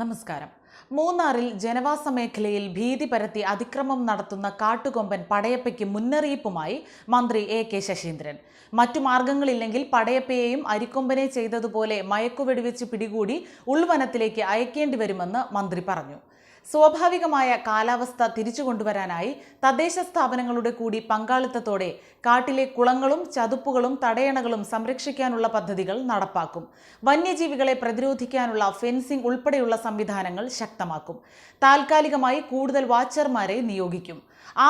നമസ്കാരം. മൂന്നാറിൽ ജനവാസ മേഖലയിൽ ഭീതി പരത്തി അതിക്രമം നടത്തുന്ന കാട്ടുകൊമ്പൻ പടയപ്പയ്ക്ക് മുന്നറിയിപ്പുമായി മന്ത്രി എ കെ ശശീന്ദ്രൻ. മറ്റു മാർഗങ്ങളില്ലെങ്കിൽ പടയപ്പയെയും അരിക്കൊമ്പനെ ചെയ്തതുപോലെ മയക്കുവെടിവെച്ച് പിടികൂടി ഉൾവനത്തിലേക്ക് അയക്കേണ്ടി വരുമെന്ന് മന്ത്രി പറഞ്ഞു. സ്വാഭാവികമായ കാലാവസ്ഥ തിരിച്ചു കൊണ്ടുവരാനായി തദ്ദേശ സ്ഥാപനങ്ങളുടെ കൂടി പങ്കാളിത്തത്തോടെ കാട്ടിലെ കുളങ്ങളും ചതുപ്പുകളും തടയണകളും സംരക്ഷിക്കാനുള്ള പദ്ധതികൾ നടപ്പാക്കും. വന്യജീവികളെ പ്രതിരോധിക്കാനുള്ള ഫെൻസിംഗ് ഉൾപ്പെടെയുള്ള സംവിധാനങ്ങൾ ശക്തമാക്കും. താൽക്കാലികമായി കൂടുതൽ വാച്ചർമാരെ നിയോഗിക്കും.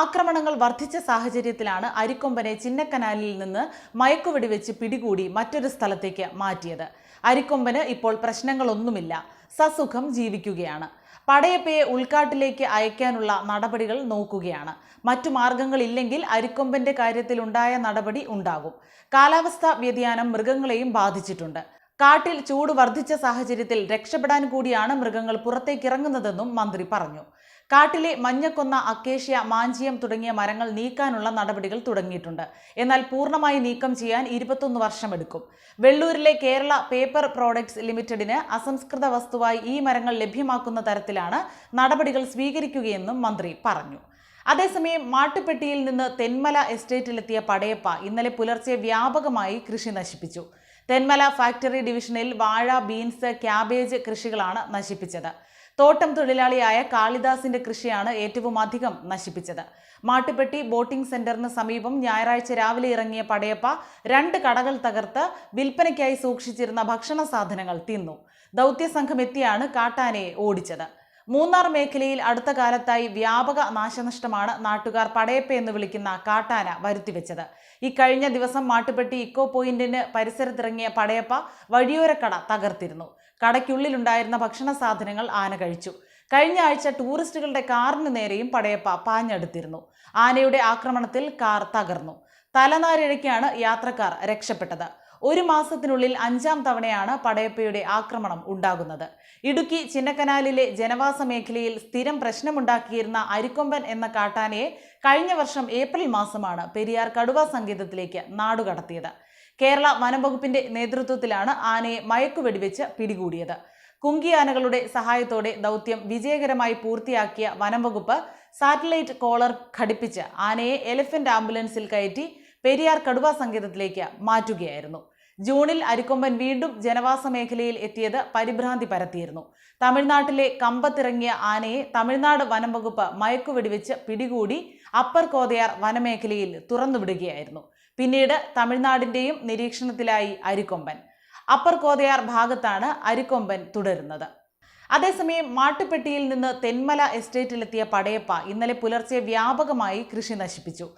ആക്രമണങ്ങൾ വർദ്ധിച്ച സാഹചര്യത്തിലാണ് അരിക്കൊമ്പനെ ചിന്നക്കനാലിൽ നിന്ന് മയക്കുവെടിവെച്ച് പിടികൂടി മറ്റൊരു സ്ഥലത്തേക്ക് മാറ്റിയത്. അരിക്കൊമ്പന് ഇപ്പോൾ പ്രശ്നങ്ങളൊന്നുമില്ല. സസുഖം ജീവിക്കുകയാണ്. പടയപ്പയെ ഉൾക്കാട്ടിലേക്ക് അയക്കാനുള്ള നടപടികൾ നോക്കുകയാണ്. മറ്റു മാർഗങ്ങളില്ലെങ്കിൽ അരിക്കൊമ്പന്റെ കാര്യത്തിൽ ഉണ്ടായ നടപടി ഉണ്ടാകും. കാലാവസ്ഥാ വ്യതിയാനം മൃഗങ്ങളെയും ബാധിച്ചിട്ടുണ്ട്. കാട്ടിൽ ചൂട് വർദ്ധിച്ച സാഹചര്യത്തിൽ രക്ഷപ്പെടാൻ കൂടിയാണ് മൃഗങ്ങൾ പുറത്തേക്കിറങ്ങുന്നതെന്നും മന്ത്രി പറഞ്ഞു. കാട്ടിലെ മഞ്ഞക്കൊന്ന അക്കേഷ്യ മാഞ്ചിയം തുടങ്ങിയ മരങ്ങൾ നീക്കാനുള്ള നടപടികൾ തുടങ്ങിയിട്ടുണ്ട്. എന്നാൽ പൂർണമായി നീക്കം ചെയ്യാൻ ഇരുപത്തൊന്ന് വർഷമെടുക്കും. വെള്ളൂരിലെ കേരള പേപ്പർ പ്രോഡക്ട്സ് ലിമിറ്റഡിന് അസംസ്കൃത വസ്തുവായി ഈ മരങ്ങൾ ലഭ്യമാക്കുന്ന തരത്തിലാണ് നടപടികൾ സ്വീകരിക്കുകയെന്നും മന്ത്രി പറഞ്ഞു. അതേസമയം മാട്ടുപ്പെട്ടിയിൽ നിന്ന് തെന്മല എസ്റ്റേറ്റിലെത്തിയ പടയപ്പ ഇന്നലെ പുലർച്ചെ വ്യാപകമായി കൃഷി നശിപ്പിച്ചു. തെന്മല ഫാക്ടറി ഡിവിഷനിൽ വാഴ ബീൻസ് ക്യാബേജ് കൃഷികളാണ് നശിപ്പിച്ചത്. തോട്ടം തൊഴിലാളിയായ കാളിദാസിന്റെ കൃഷിയാണ് ഏറ്റവും അധികം നശിപ്പിച്ചത്. മാട്ടുപെട്ടി ബോട്ടിംഗ് സെന്ററിന് സമീപം ഞായറാഴ്ച രാവിലെ ഇറങ്ങിയ പടയപ്പ രണ്ട് കടകൾ തകർത്ത് വിൽപ്പനയ്ക്കായി സൂക്ഷിച്ചിരുന്ന ഭക്ഷണ സാധനങ്ങൾ തിന്നു. ദൗത്യസംഘം എത്തിയാണ് കാട്ടാനയെ ഓടിച്ചത്. മൂന്നാർ മേഖലയിൽ അടുത്ത കാലത്തായി വ്യാപക നാശനഷ്ടമാണ് നാട്ടുകാർ പടയപ്പ എന്ന് വിളിക്കുന്ന കാട്ടാന വരുത്തിവെച്ചത്. കഴിഞ്ഞ ദിവസം മാട്ടുപെട്ടി ഇക്കോ പോയിന്റിന് പരിസരത്തിറങ്ങിയ പടയപ്പ വഴിയോരക്കട തകർത്തിരുന്നു. കടയ്ക്കുള്ളിലുണ്ടായിരുന്ന ഭക്ഷണ സാധനങ്ങൾ ആന കഴിച്ചു. കഴിഞ്ഞ ആഴ്ച ടൂറിസ്റ്റുകളുടെ കാറിന് നേരെയും പടയപ്പ പാഞ്ഞെടുത്തിരുന്നു. ആനയുടെ ആക്രമണത്തിൽ കാർ തകർന്നു. തലനാരിഴയ്ക്കാണ് യാത്രക്കാർ രക്ഷപ്പെട്ടത്. ഒരു മാസത്തിനുള്ളിൽ അഞ്ചാം തവണയാണ് പടയപ്പയുടെ ആക്രമണം ഉണ്ടാകുന്നത്. ഇടുക്കി ചിന്നക്കനാലിലെ ജനവാസ മേഖലയിൽ സ്ഥിരം പ്രശ്നമുണ്ടാക്കിയിരുന്ന അരിക്കൊമ്പൻ എന്ന കാട്ടാനയെ കഴിഞ്ഞ വർഷം ഏപ്രിൽ മാസമാണ് പെരിയാർ കടുവ സങ്കേതത്തിലേക്ക് നാടുകടത്തിയത് കേരള വനംവകുപ്പിന്റെ നേതൃത്വത്തിലാണ് ആനയെ മയക്കുവെടിവെച്ച് പിടികൂടിയത്. കുങ്കിയാനകളുടെ സഹായത്തോടെ ദൗത്യം വിജയകരമായി പൂർത്തിയാക്കിയ വനംവകുപ്പ് സാറ്റലൈറ്റ് കോളർ ഘടിപ്പിച്ച് ആനയെ എലിഫന്റ് ആംബുലൻസിൽ കയറ്റി പെരിയാർ കടുവ സങ്കേതത്തിലേക്ക് മാറ്റുകയായിരുന്നു. ജൂണിൽ അരിക്കൊമ്പൻ വീണ്ടും ജനവാസ മേഖലയിൽ എത്തിയത് പരിഭ്രാന്തി പരത്തിയിരുന്നു. തമിഴ്നാട്ടിലെ കമ്പത്തിറങ്ങിയ ആനയെ തമിഴ്നാട് വനം വകുപ്പ് മയക്കുവെടിവെച്ച് പിടികൂടി അപ്പർ കോതയാർ വനമേഖലയിൽ തുറന്നുവിടുകയായിരുന്നു. പിന്നീട് തമിഴ്നാടിന്റെയും നിരീക്ഷണത്തിലായി അരിക്കൊമ്പൻ. അപ്പർ കോതയാർ ഭാഗത്താണ് അരിക്കൊമ്പൻ തുടരുന്നത്. അതേസമയം മാട്ടുപ്പെട്ടിയിൽ നിന്ന് തെന്മല എസ്റ്റേറ്റിലെത്തിയ പടയപ്പ ഇന്നലെ പുലർച്ചെ വ്യാപകമായി കൃഷി നശിപ്പിച്ചു.